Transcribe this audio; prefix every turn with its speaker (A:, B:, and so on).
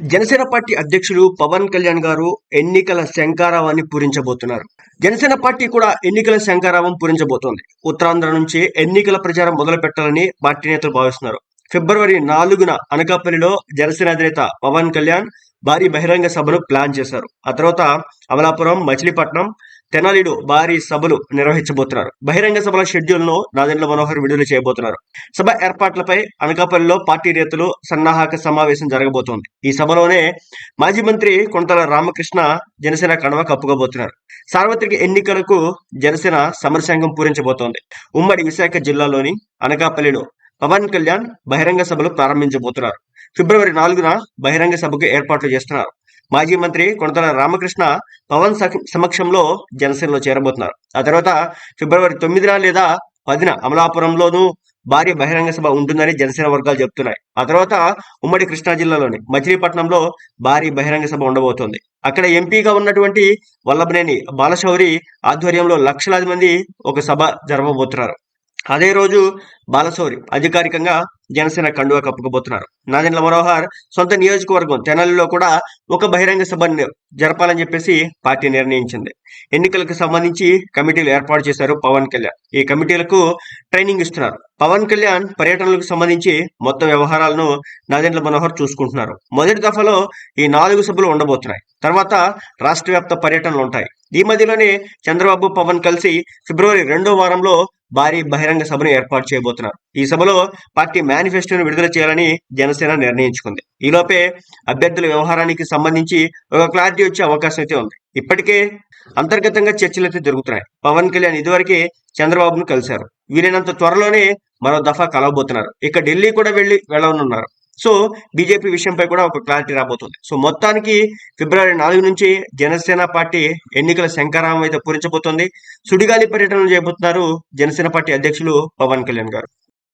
A: Janasena party అధ్యక్షులు పవన్ కళ్యాణ్ గారు ఎన్నికల శంకారావాన్ని పూరించబోతున్నారు. జనసేన పార్టీ కూడా ఎన్నికల శంకారావం పూరించబోతోంది. ఉత్తరాంధ్ర నుంచి ఎన్నికల ప్రచారం మొదలు పెట్టాలని పార్టీ నేతలు భావిస్తున్నారు. ఫిబ్రవరి నాలుగున అనకాపల్లిలో జనసేన అధినేత పవన్ కళ్యాణ్ భారీ బహిరంగ సభను ప్లాన్ చేశారు. ఆ తర్వాత అమలాపురం మచిలీపట్నం తెనాలిడు భారీ సభలు నిర్వహించబోతున్నారు. బహిరంగ సభల షెడ్యూల్ను నాదెండ్ల మనోహర్ విడుదల చేయబోతున్నారు. సభ ఏర్పాట్లపై అనకాపల్లిలో పార్టీ నేతలు సన్నాహక సమావేశం జరగబోతోంది. ఈ సభలోనే మాజీ మంత్రి కొంతల రామకృష్ణ జనసేన కడవ కప్పుకోబోతున్నారు. సార్వత్రిక ఎన్నికలకు జనసేన సమరసంగం పూరించబోతోంది. ఉమ్మడి విశాఖ జిల్లాలోని అనకాపల్లిలో పవన్ కళ్యాణ్ బహిరంగ సభలు ప్రారంభించబోతున్నారు. ఫిబ్రవరి నాలుగున బహిరంగ సభకు ఏర్పాట్లు చేస్తున్నారు. మాజీ మంత్రి కొనతల రామకృష్ణ పవన్ సమక్షంలో జనసేనలో చేరబోతున్నారు. ఆ తర్వాత ఫిబ్రవరి తొమ్మిదిన లేదా పదిన అమలాపురంలోనూ భారీ బహిరంగ సభ ఉంటుందని జనసేన వర్గాలు చెబుతున్నాయి ఆ తర్వాత ఉమ్మడి కృష్ణా జిల్లాలోని మచిలీపట్నంలో భారీ బహిరంగ సభ ఉండబోతోంది. అక్కడ ఎంపీగా ఉన్నటువంటి వల్లభనేని బాలశౌరి ఆధ్వర్యంలో లక్షలాది మంది ఒక సభ జరపబోతున్నారు. అదే రోజు బాలశౌరి అధికారికంగా జనసేన కండువా కప్పుకోబోతున్నారు. నాదెండ్ల మనోహర్ సొంత నియోజకవర్గం తెనాలిలో కూడా ఒక బహిరంగ సభను జరపాలని చెప్పేసి పార్టీ నిర్ణయించింది. ఎన్నికలకు సంబంధించి కమిటీలు ఏర్పాటు చేశారు పవన్ కళ్యాణ్. ఈ కమిటీలకు ట్రైనింగ్ ఇస్తున్నారు. పవన్ కళ్యాణ్ పర్యటనలకు సంబంధించి మొత్తం వ్యవహారాలను నాదెండ్ల మనోహర్ చూసుకుంటున్నారు. మొదటి దఫాలో ఈ నాలుగు సభలు ఉండబోతున్నాయి. తర్వాత రాష్ట్ర వ్యాప్త పర్యటనలు ఉంటాయి. ఈ మధ్యలోనే చంద్రబాబు పవన్ కలిసి ఫిబ్రవరి రెండో వారంలో భారీ బహిరంగ సభను ఏర్పాటు చేయబోతున్నారు. ఈ సభలో పార్టీ మేనిఫెస్టోను విడుదల చేయాలని జనసేన నిర్ణయించుకుంది. ఈలోపే అభ్యర్థుల వ్యవహారానికి సంబంధించి ఒక క్లారిటీ వచ్చే అవకాశం అయితే ఉంది. ఇప్పటికే అంతర్గతంగా చర్చలు అయితే జరుగుతున్నాయి. పవన్ కళ్యాణ్ ఇదివరకే చంద్రబాబును కలిశారు. వీలైనంత త్వరలోనే మరో దఫా కలవబోతున్నారు. ఇక ఢిల్లీ కూడా వెళ్ళి వెళ్ళనున్నారు. సో బీజేపీ విషయంపై కూడా ఒక క్లారిటీ రాబోతుంది. సో మొత్తానికి ఫిబ్రవరి నాలుగు నుంచి జనసేన పార్టీ ఎన్నికల శంకరామం అయితే పూరించబోతోంది. సుడిగాలి పర్యటనలు చేయబోతున్నారు జనసేన పార్టీ అధ్యక్షులు పవన్ కళ్యాణ్ గారు.